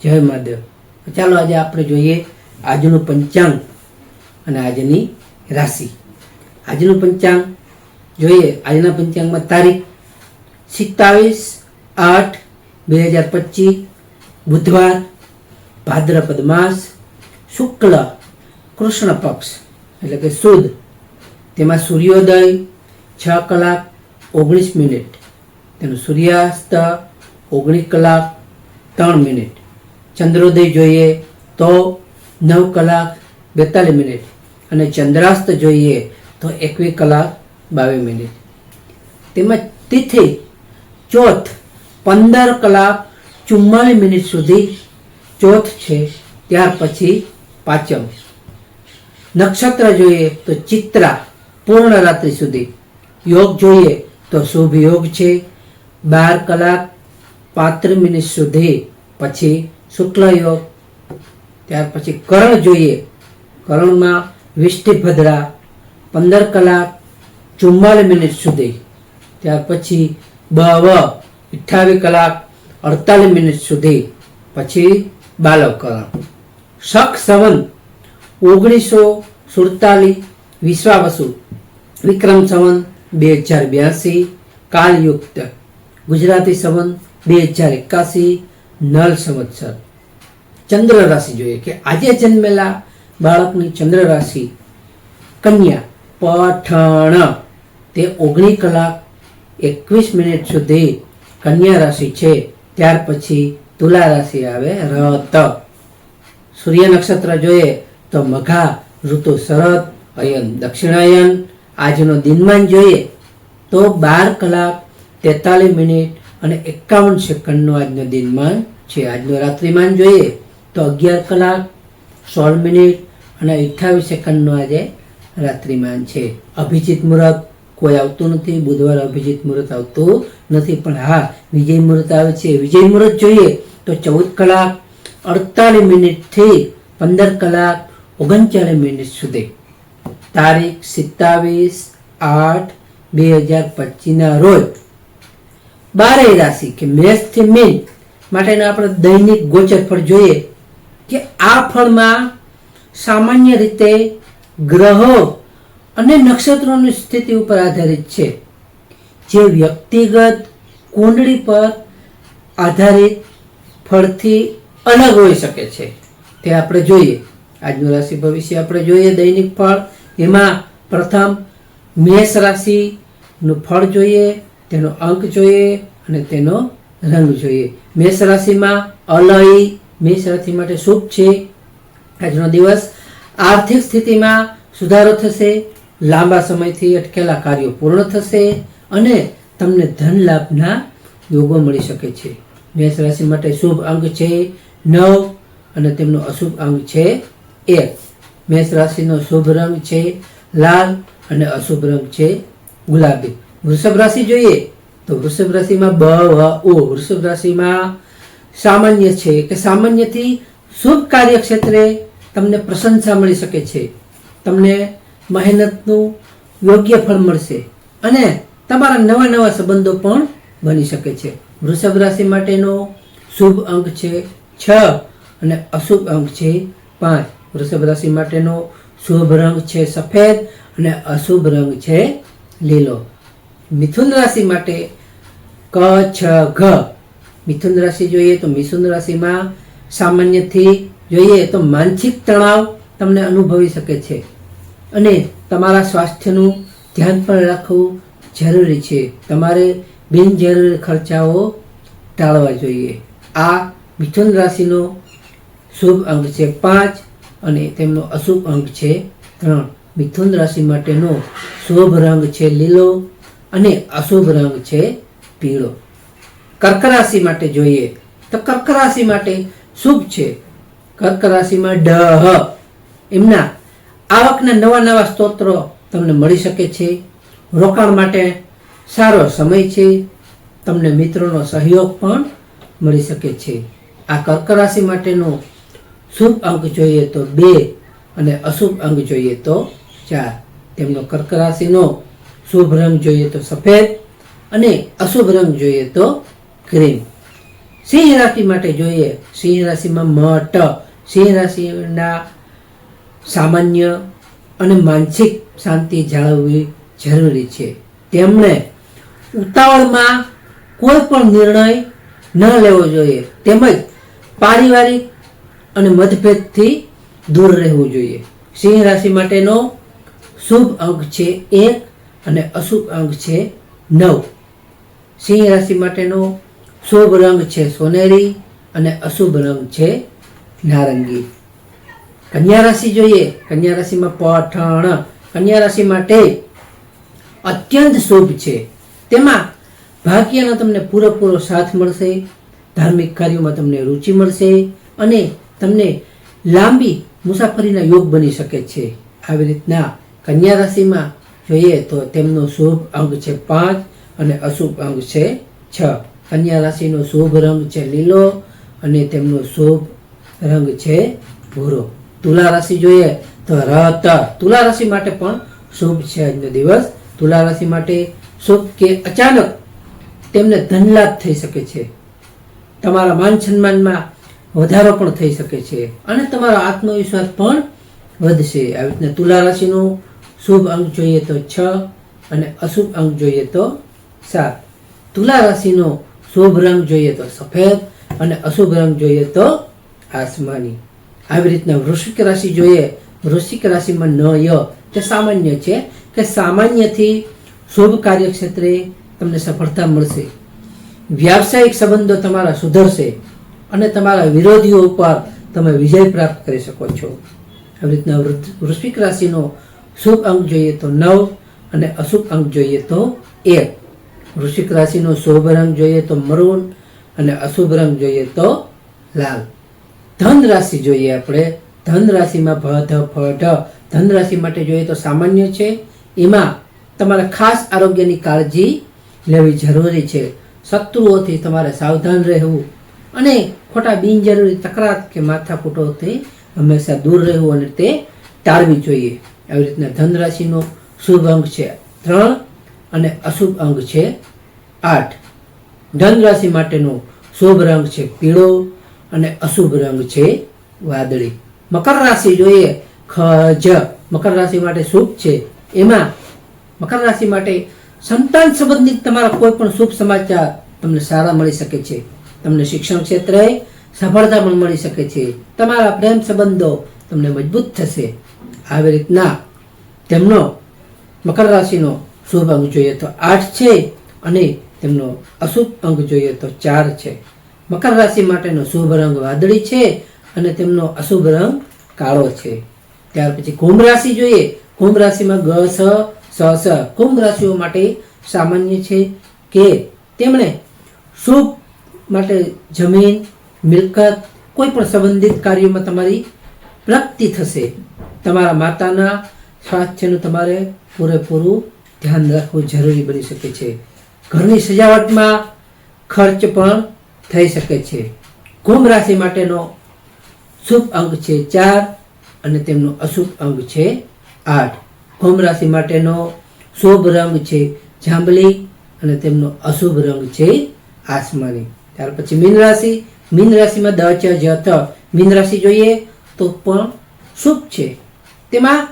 જય મહાદેવ. ચાલો આજે આપણે જોઈએ આજનું પંચાંગ અને આજની રાશિ. આજનું પંચાંગ જોઈએ, આજના પંચાંગમાં તારીખ સિત્તાવીસ આઠ બે હજાર પચીસ, બુધવાર, ભાદ્રપદ માસ, શુક્લ, કૃષ્ણ પક્ષ, એટલે કે સુદ. તેમાં સૂર્યોદય છ કલાક ઓગણીસ મિનિટ. તેનું સૂર્યાસ્ત ઓગણીસ કલાક ત્રણ મિનિટ. ચંદ્રોદય જોઈએ તો નવ કલાક બેતાલીસ મિનિટ અને ચંદ્રાસ્ત જોઈએ તો એકવીસ કલાક બાવીસ મિનિટ. તેમજ તિથિ ચોથ પંદર કલાક ચુમ્માલીસ મિનિટ સુધી ચોથ છે, ત્યાર પછી પાંચમ. નક્ષત્ર જોઈએ તો ચિત્રા પૂર્ણ રાત્રિ સુધી. યોગ જોઈએ તો શુભ યોગ છે, બાર કલાક પાંત્રીસ મિનિટ સુધી પછી શુક્લ યોગ ત્યાર પછી કરણ જોઈએ. કરણમાં વિષ્ટિભદ્રા, પંદર કલાક ચુમ્માલીસ મિનિટ સુધી. ત્યાર પછી બવ અઠ્ઠાવીસ કલાક અડતાલીસ મિનિટ સુધી. પછી બાલકરણ શક સવન, ઓગણીસો સુડતાલીસ વિશ્વાવસુ. વિક્રમ સવન બે હજાર બ્યાસી. કાલયુક્ત. ગુજરાતી સંવન બે હજાર એકાસી. નલ સંવત્સર ચંદ્ર રાશિ જોઈએ કે આજે જન્મેલા બાળકની ચંદ્ર રાશિ કન્યા પઠણ તે ઓગણીસ કલાક એકવીસ મિનિટ સુધી કન્યા રાશિ છે. ત્યાર પછી તુલા રાશિ આવે રત. સૂર્ય નક્ષત્ર જોઈએ તો મઘા ઋતુ શરદ અયન દક્ષિણાયન. આજનો દિનમાન જોઈએ તો બાર કલાક તેતાલીસ મિનિટ અને એકાવન સેકન્ડનો આજનો દિનમાન છે. આજનો રાત્રિમાન જોઈએ તો અગિયાર કલાક, સોળ મિનિટ અને અઠ્ઠાવીસ સેકન્ડનો આજે રાત્રિમાન છે. અભિજીત મુહૂર્ત કોઈ આવતું નથી. બુધવાર અભિજીત મુહૂર્ત આવતું નથી. પણ હા, વિજય મુહૂર્ત આવે છે. વિજય મુહૂર્ત જોઈએ તો ચૌદ કલાક, અડતાલીસ મિનિટથી પંદર કલાક, ઓગણચાલીસ મિનિટ સુધી. તારીખ સિત્તાવીસ આઠ બે હજાર પચીસના રોજ બારેય રાશિ કે મેષથી મીન માટેના આપણે દૈનિક ગોચર ફળ જોઈએ કે આ ફળમાં સામાન્ય રીતે ગ્રહો અને નક્ષત્રોની સ્થિતિ ઉપર આધારિત છે. જે વ્યક્તિગત કુંડળી પર આધારિત ફળથી અલગ હોઈ શકે છે. તે આપણે જોઈએ. આજનું રાશિ ભવિષ્ય આપણે જોઈએ દૈનિક ફળ. એમાં પ્રથમ મેષ રાશિનું ફળ જોઈએ. તેનો અંક જોઈએ અને તેનો રંગ જોઈએ. મેષ રાશિમાં અલય, મેષ રાશિ માટે શુભ છે. આજનો દિવસ આર્થિક સ્થિતિમાં સુધારો થશે. લાંબા સમયથી અટકેલા કાર્યો પૂર્ણ થશે અને તમને ધન લાભના યોગો મળી શકે છે. મેષ રાશિ માટે શુભ અંક છે નવ અને તેમનો અશુભ અંક છે એક. મેષ રાશિનો શુભ રંગ છે લાલ અને અશુભ રંગ છે ગુલાબી. વૃષભ રાશિ જોઈએ તો વૃષભ રાશિમાં બ ઓ વૃષભ રાશિમાં સામાન્ય છે કે સામાન્યથી શુભ કાર્ય ક્ષેત્રે તમને પ્રશંસા મળી શકે છે. તમને મહેનતનું યોગ્ય ફળ મળશે અને તમારા નવા નવા સંબંધો પણ બની શકે છે. વૃષભ રાશિ માટેનો શુભ અંક છે છ અને અશુભ અંક છે પાંચ. વૃષભ રાશિ માટેનો શુભ રંગ છે સફેદ અને અશુભ રંગ છે લીલો. મિથુન રાશિ માટે ક, છ, ઘ. મિથુન રાશિ જોઈએ તો મિથુન રાશિમાં સામાન્યથી જોઈએ તો માનસિક તણાવ તમને અનુભવી શકે છે. અને તમારા સ્વાસ્થ્યનું ધ્યાન પણ રાખવું જરૂરી છે. તમારે બિનજરૂરી ખર્ચાઓ ટાળવા જોઈએ. આ મિથુન રાશિનો શુભ અંક છે પાંચ અને તેમનો અશુભ અંક છે ત્રણ. મિથુન રાશિ માટેનો શુભ રંગ છે લીલો અને અશુભ રંગ છે પીળો. કર્ક રાશિ માટે જોઈએ તો કર્ક રાશિ માટે શુભ છે. કર્ક રાશિમાં ડહ. એમના આવકના નવા નવા સ્તોત્રો તમને મળી શકે છે. રોકાણ માટે સારો સમય છે. તમને મિત્રોનો સહયોગ પણ મળી શકે છે. આ કર્ક રાશિ માટેનો શુભ અંક જોઈએ તો બે અને અશુભ અંક જોઈએ તો ચાર. તેમનો કર્ક રાશિનો શુભ રંગ જોઈએ તો સફેદ અને અશુભ રંગ જોઈએ તો ક્રીમ સિંહ રાશિ માટે જોઈએ, સિંહ રાશિમાં મઠ સિંહ રાશિના સામાન્ય અને માનસિક શાંતિ જાળવવી જરૂરી છે. તેમણે ઉતાવળમાં કોઈ પણ નિર્ણય ન લેવો જોઈએ. તેમજ પારિવારિક અને મતભેદથી દૂર રહેવું જોઈએ. સિંહ રાશિ માટેનો શુભ અંક છે એક અને અશુભ અંક છે નવ. સિંહ રાશિ માટેનો શુભ રંગ છે સોનેરી અને અશુભ રંગ છે નારંગી. કન્યા રાશિ જોઈએ. કન્યા રાશિમાં પઠણ. કન્યા રાશિ માટે અત્યંત શુભ છે. તેમાં ભાગ્યનો તમને પૂરેપૂરો સાથ મળશે, ધાર્મિક કાર્યોમાં તમને રુચિ મળશે અને તમને લાંબી મુસાફરીના યોગ બની શકે છે. આવી રીતના કન્યા રાશિમાં જોઈએ તો તેમનો શુભ અંગ છે પાંચ અને અશુભ અંગ છે છ. કન્યા રાશિનો શુભ રંગ છે લીલો અને તેમનો શુભ રંગ છે ભૂરો. તુલા રાશિ જોઈએ તો રત. તુલા રાશિ માટે પણ શુભ છે આજનો દિવસ. તુલા રાશિ માટે શુભ કે અચાનક તેમને ધનલાભ થઈ શકે છે. તમારા માન સન્માનમાં વધારો પણ થઈ શકે છે અને તમારો આત્મવિશ્વાસ પણ વધશે. આવી રીતના તુલા રાશિનો શુભ અંક જોઈએ તો છ અને અશુભ અંક જોઈએ તો સાત. તુલા રાશિનો શુભ રંગ જોઈએ તો સફેદ અને અશુભ રંગ જોઈએ તો આસમાની. આવી રીતના વૃશ્ચિક રાશિ જોઈએ, વૃશ્ચિક રાશિમાં ન ય, તે સામાન્ય છે કે સામાન્યથી શુભ કાર્યક્ષેત્રે તમને સફળતા મળશે. વ્યાવસાયિક સંબંધો તમારા સુધરશે અને તમારા વિરોધીઓ ઉપર તમે વિજય પ્રાપ્ત કરી શકો છો. આવી રીતના વૃશ્ચિક રાશિનો શુભ અંક જોઈએ તો નવ અને અશુભ અંક જોઈએ તો એક. વૃશ્ચિક રાશિનો શુભ રંગ જોઈએ તો મરૂન અને અશુભ રંગ જોઈએ તો લાલ. ધન રાશિ જોઈએ આપણે. ધન રાશિમાં ભ, ધ, ફ, ઢ. ધન રાશિ માટે જોઈએ તો સામાન્ય છે. એમાં તમારે ખાસ આરોગ્યની કાળજી લેવી જરૂરી છે. શત્રુઓથી તમારે સાવધાન રહેવું અને ખોટા બિનજરૂરી તકરાર કે માથાકૂટોથી હંમેશા દૂર રહેવું અને તે ટાળવી જોઈએ. આવી રીતના ધન રાશિનો શુભ અંક છે ત્રણ અને અશુભ અંક છે આઠ. ધન રાશિ માટેનો શુભ રંગ છે પીળો અને અશુભ રંગ છે વાદળી. મકર રાશિ જોઈએ ખજ મકર રાશિ માટે શુભ છે. એમાં મકર રાશિ માટે સંતાન સંબંધિત તમારા કોઈ પણ શુભ સમાચાર તમને સારા મળી શકે છે. તમને શિક્ષણ ક્ષેત્રે સફળતા પણ મળી શકે છે. તમારા પ્રેમ સંબંધો તમને મજબૂત થશે. આવી રીતના તેમનો મકર રાશિનો શુભ અંક જોઈએ તો આઠ છે અને તેમનો અશુભ અંક જોઈએ તો ચાર છે. મકર રાશિ માટેનો શુભ રંગ વાદળી છે અને તેમનો અશુભ રંગ કાળો છે. ત્યાર પછી કુંભ રાશિ જોઈએ. કુંભ રાશિમાં ગ, સ સ સ. કુંભ રાશિઓ માટે સામાન્ય છે કે તેમણે શુભ માટે જમીન, મિલકત, કોઈ પણ સંબંધિત કાર્યોમાં તમારી પ્રગતિ થશે. તમારા માતાના સ્વાસ્થ્યનું તમારે પૂરેપૂરું ધ્યાન રાખવું જરૂરી બની શકે છે. ઘરની સજાવટમાં ખર્ચ પણ થઈ શકે છે. કુંભ રાશિ માટેનો શુભ અંક છે ચાર અને તેમનો અશુભ અંક છે આઠ. કુંભ રાશિ માટેનો શુભ રંગ છે જાંબલી અને તેમનો અશુભ રંગ છે આસમાની. ત્યાર પછી મીન રાશિ. મીન રાશિમાં દ, ચ, જ મીન રાશિ જોઈએ તો પણ શુભ છે. તેમાં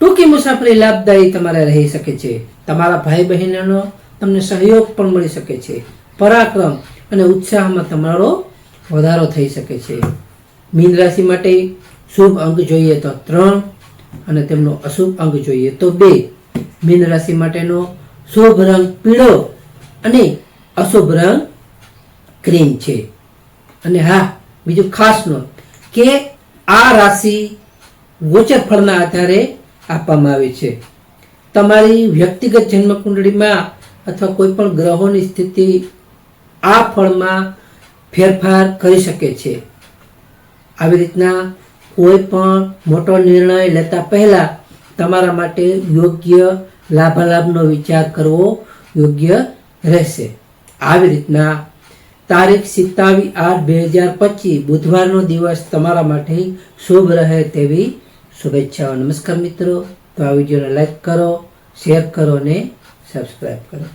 ટૂંકી મુસાફરી લાભદાયી તમારે રહી શકે છે. તમારા ભાઈ બહેનોનો તમને સહયોગ પણ મળી શકે છે. પરાક્રમ અને ઉત્સાહમાં તમારો વધારો થઈ શકે છે. મીન રાશિ માટે શુભ અંક જોઈએ તો ત્રણ અને તેમનો અશુભ અંક જોઈએ તો બે. મીન રાશિ માટેનો શુભ રંગ પીળો અને અશુભ રંગ ક્રીમ છે. અને હા, બીજું ખાસ નોંધ કે આ રાશિ ગોચર ફળના આધારે આપવામાં આવે છે. તમારી વ્યક્તિગત જન્મ કુંડળીમાં અથવા કોઈ પણ ગ્રહોની સ્થિતિ આ ફળમાં ફેરફાર કરી શકે છે. આવી રીતના કોઈ પણ મોટો નિર્ણય લેતા પહેલાં તમારા માટે યોગ્ય લાભાલાભનો વિચાર કરવો યોગ્ય રહેશે. આવી રીતના તારીખ સિત્તાવીસ આઠ બે હજાર પચીસ બુધવારનો દિવસ તમારા માટે શુભ રહે તેવી શુભેચ્છાઓ નમસ્કાર મિત્રો. તો આ વિડીયોને લાઈક કરો શેર કરો અને સબસ્ક્રાઈબ કરો.